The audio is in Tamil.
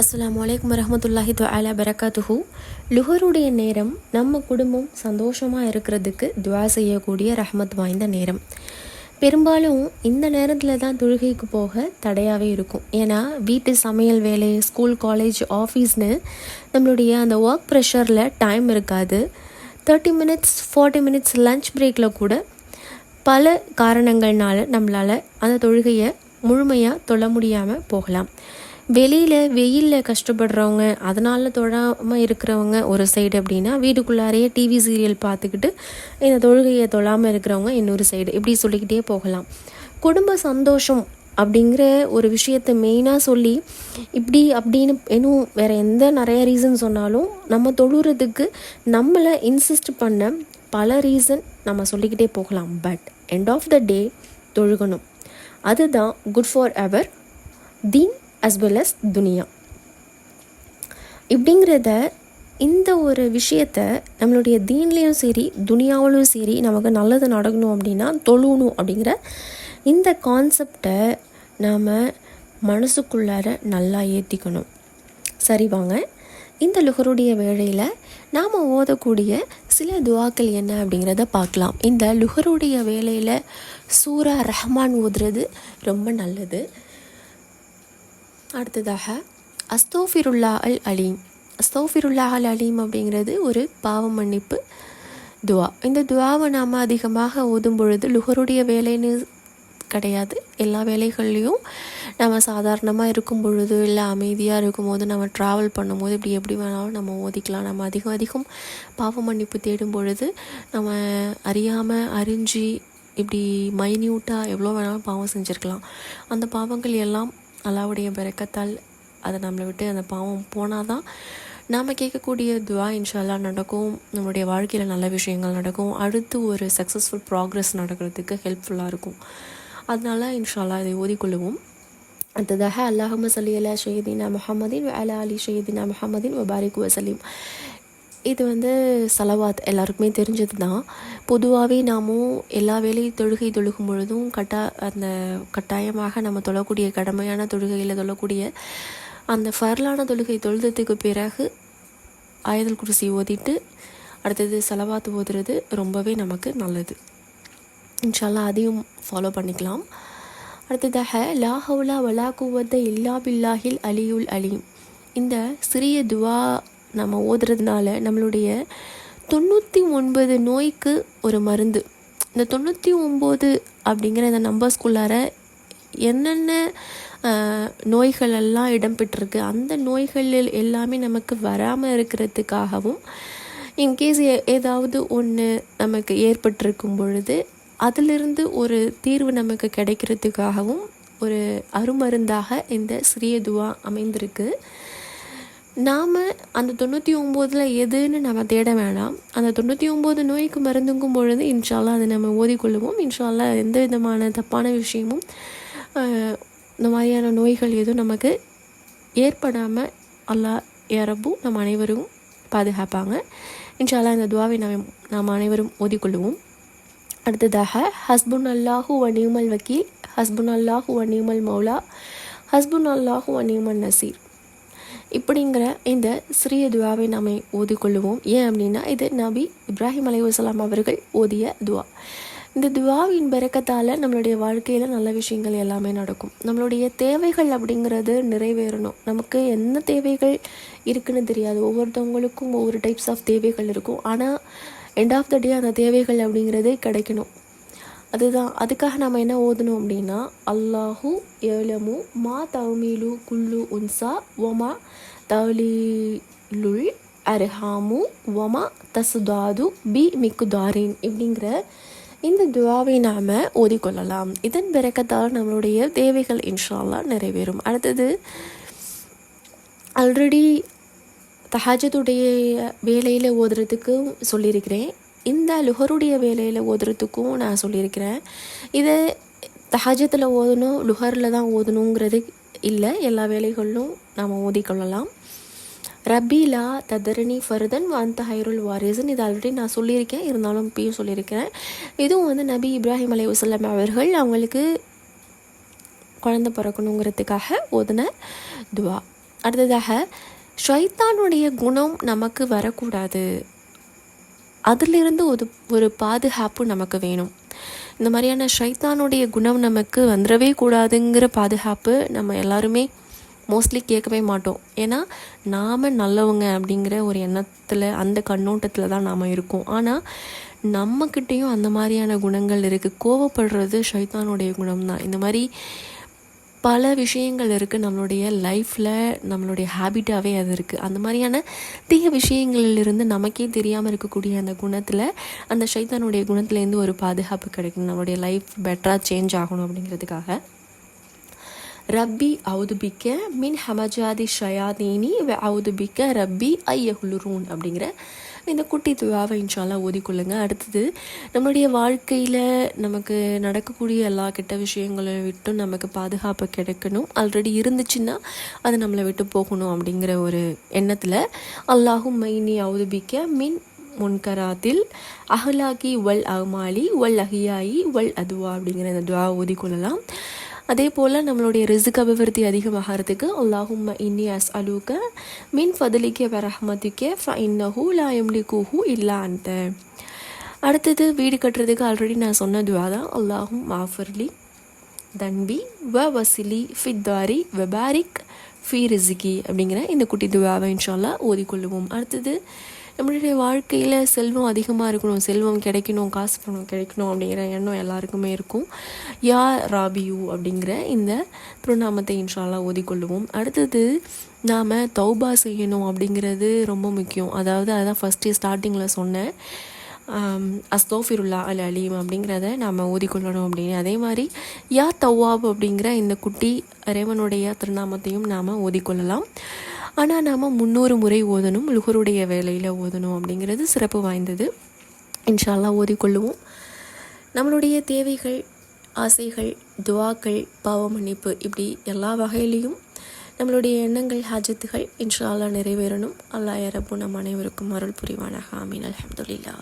அஸ்லாம் வலைக்கம் வரஹமத்துல்லாஹி துவாலா பரக்காத்துஹு லுஹருடைய நேரம் நம்ம குடும்பம் சந்தோஷமாக இருக்கிறதுக்கு துவா செய்யக்கூடிய ரஹமத் வாய்ந்த நேரம். பெரும்பாலும் இந்த நேரத்தில் தான் தொழுகைக்கு போக தடையாகவே இருக்கும். ஏன்னா வீட்டு சமையல் வேலை ஸ்கூல் காலேஜ் ஆஃபீஸ்னு நம்மளுடைய அந்த ஒர்க் ப்ரெஷரில் டைம் இருக்காது. Thirty minutes forty minutes lunch பிரேக்கில் கூட பல காரணங்கள்னால நம்மளால் அந்த தொழுகையை முழுமையாக தொழ முடியாமல் போகலாம். வெளியில் வெயிலில் கஷ்டப்படுறவங்க அதனால் தொழாமல் இருக்கிறவங்க ஒரு சைடு அப்படின்னா வீட்டுக்குள்ளாரையே டிவி சீரியல் பார்த்துக்கிட்டு இந்த தொழுகையை தொழாமல் இருக்கிறவங்க இன்னொரு சைடு இப்படி சொல்லிக்கிட்டே போகலாம். குடும்ப சந்தோஷம் அப்படிங்கிற ஒரு விஷயத்தை மெயினாக சொல்லி இப்படி அப்படின்னு இன்னும் வேறு எந்த நிறைய ரீசன் சொன்னாலும் நம்ம தொழுறதுக்கு நம்மளை இன்சிஸ்ட் பண்ண பல ரீசன் நம்ம சொல்லிக்கிட்டே போகலாம். But end of the day தொழுகணும். அதுதான் good for ever thin as well as துனியா. இப்படிங்கிறத இந்த ஒரு விஷயத்த நம்மளுடைய தீன்லேயும் சரி துனியாவிலும் சரி நமக்கு நல்லது நடக்கணும் அப்படின்னா தொழுணும் அப்படிங்கிற இந்த கான்செப்டை நாம் மனசுக்குள்ளார நல்லா ஏற்றிக்கணும் சரி வாங்க. இந்த லுகருடைய வேளையில் நாம் ஓதக்கூடிய சில துவாக்கள் என்ன அப்படிங்கிறத பார்க்கலாம். இந்த லுகருடைய வேலையில் சூரா ரஹ்மான் ஓதுறது ரொம்ப நல்லது. அடுத்ததாக அஸ்தோஃபிருல்லா அல் அலீம். அஸ்தோஃபிருல்லா அல் அலீம் அப்படிங்கிறது ஒரு பாவ மன்னிப்பு துவா. இந்த துவாவை நாம் அதிகமாக ஓதும் பொழுது லுகருடைய வேலைன்னு கிடையாது. எல்லா வேலைகள்லேயும் நம்ம சாதாரணமாக இருக்கும் பொழுது இல்லை அமைதியாக இருக்கும்போது நம்ம ட்ராவல் பண்ணும்போது இப்படி எப்படி வேணாலும் நம்ம ஓதிக்கலாம். நம்ம அதிகம் அதிகம் பாவ மன்னிப்பு தேடும் பொழுது நம்ம அறியாமல் அறிஞ்சு இப்படி மைன்யூட்டாக எவ்வளோ வேணாலும் பாவம் செஞ்சுருக்கலாம். அந்த பாவங்கள் எல்லாம் அல்லாவுடைய பிறக்கத்தால் அதை நம்மளை விட்டு அந்த பாவம் போனால் தான் நாம் கேட்கக்கூடிய துவா இன்ஷால்லா நடக்கும். நம்மளுடைய வாழ்க்கையில் நல்ல விஷயங்கள் நடக்கும். அடுத்து ஒரு சக்ஸஸ்ஃபுல் ப்ராக்ரஸ் நடக்கிறதுக்கு ஹெல்ப்ஃபுல்லாக இருக்கும். அதனால இன்ஷால்லா இதை ஓதிக்கொள்ளுவோம். அடுத்ததாக அல்லாஹம சல்லி அலா ஷஹீதினா முஹமதின் அலா அலி ஷஹீதினா முஹமதின் வபாரிக் வசலீம் இது வந்து சலவாத் எல்லாருக்குமே தெரிஞ்சது தான் பொதுவாகவே நாமும் எல்லா வேலையும் தொழுகை தொழுகும் பொழுதும் கட்டா அந்த கட்டாயமாக நம்ம தொழக்கூடிய கடமையான தொழுகையில் தொழக்கூடிய அந்த ஃபர்லான தொழுகை தொழுதத்துக்கு பிறகு ஆயுதல் குருசி ஓதிட்டு அடுத்தது செலவாத்து ஓதுறது ரொம்பவே நமக்கு நல்லது. இன்ஷால்லா அதையும் ஃபாலோ பண்ணிக்கலாம். அடுத்ததாக லா ஹவுலா வலா குவத்த இல்லா பில்லாஹில் அலியுல் அலீம். இந்த சிறிய துவா நம்ம ஓதுறதுனால நம்மளுடைய தொண்ணூற்றி ஒன்பது நோய்க்கு ஒரு மருந்து. இந்த தொண்ணூற்றி ஒம்பது அப்படிங்கிற இந்த நம்பர்ஸ்குள்ளார என்னென்ன நோய்கள் எல்லாம் இடம்பெற்றிருக்கு அந்த நோய்களில் எல்லாமே நமக்கு வராமல் இருக்கிறதுக்காகவும் இன்கேஸ் ஏதாவது ஒன்று நமக்கு ஏற்பட்டிருக்கும் பொழுது அதிலிருந்து ஒரு தீர்வு நமக்கு கிடைக்கிறதுக்காகவும் ஒரு அருமருந்தாக இந்த சிறிய துவா அமைந்திருக்கு. நாம் அந்த தொண்ணூற்றி ஒம்போதில் எதுன்னு நம்ம தேட வேணாம். அந்த தொண்ணூற்றி ஒம்பது நோய்க்கு மருந்துங்கும் பொழுது இன்ஷால்லா அதை நம்ம ஓதிக்கொள்ளுவோம். இன்ஷால்லா எந்த விதமான தப்பான விஷயமும் இந்த மாதிரியான நோய்கள் எதுவும் நமக்கு ஏற்படாமல் அல்லா யாரப்பும் நம்ம அனைவரும் பாதுகாப்பாங்க. இன்ஷால்லா இந்த துவாவை நாம் நாம் அனைவரும் ஓதிக்கொள்ளுவோம். அடுத்ததாக ஹஸ்புன் அல்லாஹூ வனியுமல் வக்கீல் ஹஸ்புன் அல்லாஹூ வனியுமல் மௌலா ஹஸ்புன் அல்லாஹூ வனியுமல் நசீர். இப்படிங்கிற இந்த சிறிய துவாவை நாம் ஓதிக்கொள்ளுவோம். ஏன் அப்படின்னா இது நபி இப்ராஹிம் அலைவசலாம் அவர்கள் ஓதிய துவா. இந்த துவாவின் பெருக்கத்தால் நம்மளுடைய வாழ்க்கையில் நல்ல விஷயங்கள் எல்லாமே நடக்கும். நம்மளுடைய தேவைகள் அப்படிங்கிறது நிறைவேறணும். நமக்கு என்ன தேவைகள் இருக்குன்னு தெரியாது. ஒவ்வொருத்தவங்களுக்கும் ஒவ்வொரு டைப்ஸ் ஆஃப் தேவைகள் இருக்கும். ஆனால் எண்ட் ஆஃப் த டே அந்த தேவைகள் அப்படிங்கிறது கிடைக்கணும். அதுதான். அதுக்காக நம்ம என்ன ஓதணும் அப்படின்னா அல்லாஹூ ஏலமு மா தவுமீலு குல்லு உன்சா ஒமா தவுலிலுல் அர்ஹாமு ஒமா தசுதாது பி மிக்குதாரின் இப்படிங்கிற இந்த துவாவை நாம் ஓதிக்கொள்ளலாம். இதன் பிறக்கத்தால் நம்மளுடைய தேவைகள் இன்ஷால்லா நிறைவேறும். அடுத்தது ஆல்ரெடி தஹாஜத்துடைய வேலையில் ஓதுறதுக்கு சொல்லியிருக்கிறேன். இந்த லுஹருடைய வேலையில் ஓதுறதுக்கும் நான் சொல்லியிருக்கிறேன். இதை தஹஜத்தில் ஓதணும் லுஹரில் தான் ஓதணுங்கிறது இல்லை எல்லா வேலைகளிலும் நாம் ஓதிக்கொள்ளலாம். ரபீலா ததரணி ஃபர்தன் வந்த ஹைருல் வாரிசன். இது ஆல்ரெடி நான் சொல்லியிருக்கேன் இருந்தாலும் இப்பயும் சொல்லியிருக்கிறேன். இதுவும் வந்து நபி இப்ராஹிம் அலி வசல்லம் அவர்கள் அவங்களுக்கு குழந்த பிறக்கணுங்கிறதுக்காக ஓதுன துவா. அடுத்ததாக ஷைத்தானுடைய குணம் நமக்கு வரக்கூடாது. அதிலிருந்து ஒரு ஒரு பாதுகாப்பு நமக்கு வேணும். இந்த மாதிரியான ஷைத்தானுடைய குணம் நமக்கு வந்துடவே கூடாதுங்கிற பாதுகாப்பு நம்ம எல்லாருமே மோஸ்ட்லி கேட்கவே மாட்டோம். ஏன்னா நாம் நல்லவங்க அப்படிங்கிற ஒரு எண்ணத்தில் அந்த கண்ணோட்டத்தில் தான் நாம் இருக்கோம். ஆனால் நம்மக்கிட்டேயும் அந்த மாதிரியான குணங்கள் இருக்குது கோவப்படுறது ஷைத்தானுடைய குணம் தான் இந்த மாதிரி பல விஷயங்கள் இருக்குது நம்மளுடைய லைஃப்பில் நம்மளுடைய ஹேபிட்டாகவே அது இருக்குது அந்த மாதிரியான தீய விஷயங்களிலிருந்து நமக்கே தெரியாமல் இருக்கக்கூடிய அந்த குணத்தில் அந்த சைத்தானுடைய குணத்துலேருந்து ஒரு பாதுகாப்பு கிடைக்கும். நம்மளுடைய லைஃப் பெட்டராக சேஞ்ச் ஆகணும் அப்படிங்கிறதுக்காக. ரப்பி அவுதுபிக்க மின் ஹமஜாதி ஷயாதீனி அவுதுபிக்க ரப்பி ஐயகுலுரூன் அப்படிங்கிற இந்த குட்டி துவாவை இன்ஷாலாக ஓதிக்கொள்ளுங்க. அடுத்தது நம்மளுடைய வாழ்க்கையில் நமக்கு நடக்கக்கூடிய எல்லா கெட்ட விஷயங்களை விட்டும் நமக்கு பாதுகாப்பு கிடைக்கணும். ஆல்ரெடி இருந்துச்சுன்னா அது நம்மளை விட்டு போகணும் அப்படிங்கிற ஒரு எண்ணத்தில் அல்லாஹும் மைனி அவுதுபிக்க மின் முன்கராத்தில் அஹ்லாகி வல் அஹ்மாலி வல் அஹியாயி வல் அதுவா அப்படிங்கிற அந்த துவா ஓதிக்கொள்ளலாம். அதே போல் நம்மளுடைய ரிசுக் அபிவிருத்தி அதிகமாகிறதுக்கு அல்லாஹும்ம இன்னி அஸ் அலூக்க மின் ஃபதலிக்க வரஹமதிக்க ஃப இன்னஹூ லா எம்லிகூஹூ இல்லா அந்த அடுத்தது வீடு கட்டுறதுக்கு ஆல்ரெடி நான் சொன்ன துவா தான். அல்லாஹும் மாஃபர்லி தன்பி வ வசிலி ஃபித்தாரி வெபாரிக் ஃபி ரிசிகி அப்படிங்கிற இந்த குட்டி துவாவை இன்ஷால்லா ஓதிக்கொள்ளுவோம். அடுத்தது நம்மளுடைய வாழ்க்கையில் செல்வம் அதிகமாக இருக்கணும் செல்வம் கிடைக்கணும் காசு பணம் கிடைக்கணும் அப்படிங்கிற எண்ணம் எல்லாருக்குமே இருக்கும். யா ராபியூ அப்படிங்கிற இந்த திருநாமத்தை இன்ஷால்லா ஓதிக்கொள்ளுவோம். அடுத்தது நாம் தௌபா செய்யணும் அப்படிங்கிறது ரொம்ப முக்கியம். அதாவது அதான் ஃபஸ்ட்டு ஸ்டார்டிங்கில் சொன்னேன். அஸ்தோஃபிருல்லா அல் அலீம் அப்படிங்கிறத நாம் ஓதிக்கொள்ளணும் அப்படின்னு. அதே மாதிரி யா தவாப் அப்படிங்கிற இந்த குட்டி ரேவனுடைய திருநாமத்தையும் நாம் ஓதிக்கொள்ளலாம். ஆனால் நாம் முன்னூறு முறை ஓதணும் லுகருடைய வேலையில் ஓதணும் அப்படிங்கிறது சிறப்பு வாய்ந்தது. இன்ஷால்லா ஓதிக்கொள்ளுவோம். நம்மளுடைய தேவைகள் ஆசைகள் துவாக்கள் பாவ மன்னிப்பு இப்படி எல்லா வகையிலையும் நம்மளுடைய எண்ணங்கள் ஹாஜத்துகள் இன்ஷா அல்லா நிறைவேறணும் அல்லா யாரப்போ நம் அனைவருக்கும் அருள் புரிவானாக. ஆமீன். அலமதுல்லா